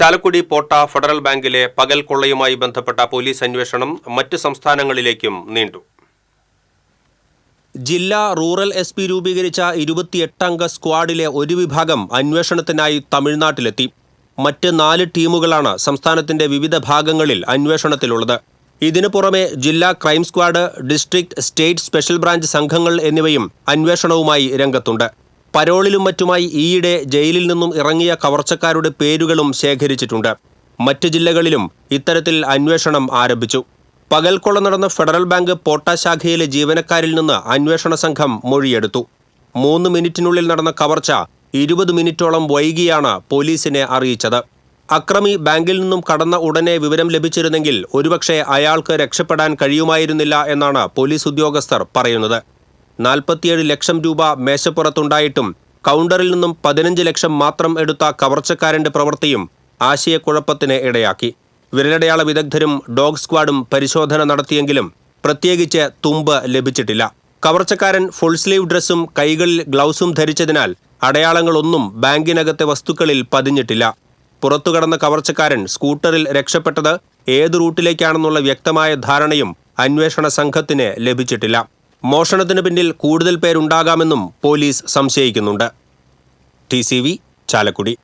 ചാലക്കുടി പോട്ട federal ബാങ്കിലെ പകൽ കൊള്ളയുമായി ബന്ധപ്പെട്ട പോലീസ് അന്വേഷണം മറ്റ് സംസ്ഥാനങ്ങളിലേക്കും നീണ്ടു. ജില്ലാ റൂറൽ എസ് പി രൂപീകരിച്ച ഇരുപത്തിയെട്ടംഗ സ്ക്വാഡിലെ ഒരു വിഭാഗം അന്വേഷണത്തിനായി തമിഴ്നാട്ടിലെത്തി. മറ്റ് നാല് ടീമുകളാണ് സംസ്ഥാനത്തിന്റെ വിവിധ ഭാഗങ്ങളിൽ അന്വേഷണത്തിലുള്ളത്. ഇതിനു പുറമെ ജില്ലാ crime squad district state special branch സംഘങ്ങൾ എന്നിവയും അന്വേഷണവുമായി രംഗത്തുണ്ട്. പരോളിലും മറ്റുമായി ഈയിടെ ജയിലിൽ നിന്നും ഇറങ്ങിയ കവർച്ചക്കാരുടെ പേരുകളും ശേഖരിച്ചിട്ടുണ്ട്. മറ്റ് ജില്ലകളിലും ഇത്തരത്തിൽ അന്വേഷണം ആരംഭിച്ചു. പകൽക്കൊള്ള നടന്ന ഫെഡറൽ ബാങ്ക് പോട്ട ശാഖയിലെ ജീവനക്കാരിൽ നിന്ന് അന്വേഷണ സംഘം മൊഴിയെടുത്തു. മൂന്ന് മിനിറ്റിനുള്ളിൽ നടന്ന കവർച്ച ഇരുപത് മിനിറ്റോളം വൈകിയാണ് പോലീസിനെ അറിയിച്ചത്. അക്രമി ബാങ്കിൽ നിന്നും കടന്ന ഉടനെ വിവരം ലഭിച്ചിരുന്നെങ്കിൽ ഒരുപക്ഷെ അയാൾക്ക് രക്ഷപ്പെടാൻ കഴിയുമായിരുന്നില്ല എന്നാണ് പോലീസ് ഉദ്യോഗസ്ഥർ പറയുന്നത്. നാൽപ്പത്തിയേഴ് ലക്ഷം രൂപ മേശപ്പുറത്തുണ്ടായിട്ടും കൗണ്ടറിൽ നിന്നും പതിനഞ്ച് ലക്ഷം മാത്രം എടുത്ത കവർച്ചക്കാരന്റെ പ്രവൃത്തിയും ആശയക്കുഴപ്പത്തിന് ഇടയാക്കി. വിരലടയാള വിദഗ്ധരും ഡോഗ് സ്ക്വാഡും പരിശോധന നടത്തിയെങ്കിലും പ്രത്യേകിച്ച് തുമ്പ് ലഭിച്ചിട്ടില്ല. കവർച്ചക്കാരൻ ഫുൾ സ്ലീവ് ഡ്രസ്സും കൈകളിൽ ഗ്ലൗസും ധരിച്ചതിനാൽ അടയാളങ്ങളൊന്നും ബാങ്കിനകത്തെ വസ്തുക്കളിൽ പതിഞ്ഞിട്ടില്ല. പുറത്തുകടന്ന കവർച്ചക്കാരൻ സ്കൂട്ടറിൽ രക്ഷപ്പെട്ടത് ഏത് റൂട്ടിലേക്കാണെന്നുള്ള വ്യക്തമായ ധാരണയും അന്വേഷണ സംഘത്തിന് ലഭിച്ചിട്ടില്ല. മോഷണത്തിന് പിന്നിൽ കൂടുതൽ പേരുണ്ടാകാമെന്നും പോലീസ് സംശയിക്കുന്നുണ്ട്. ടി ചാലക്കുടി.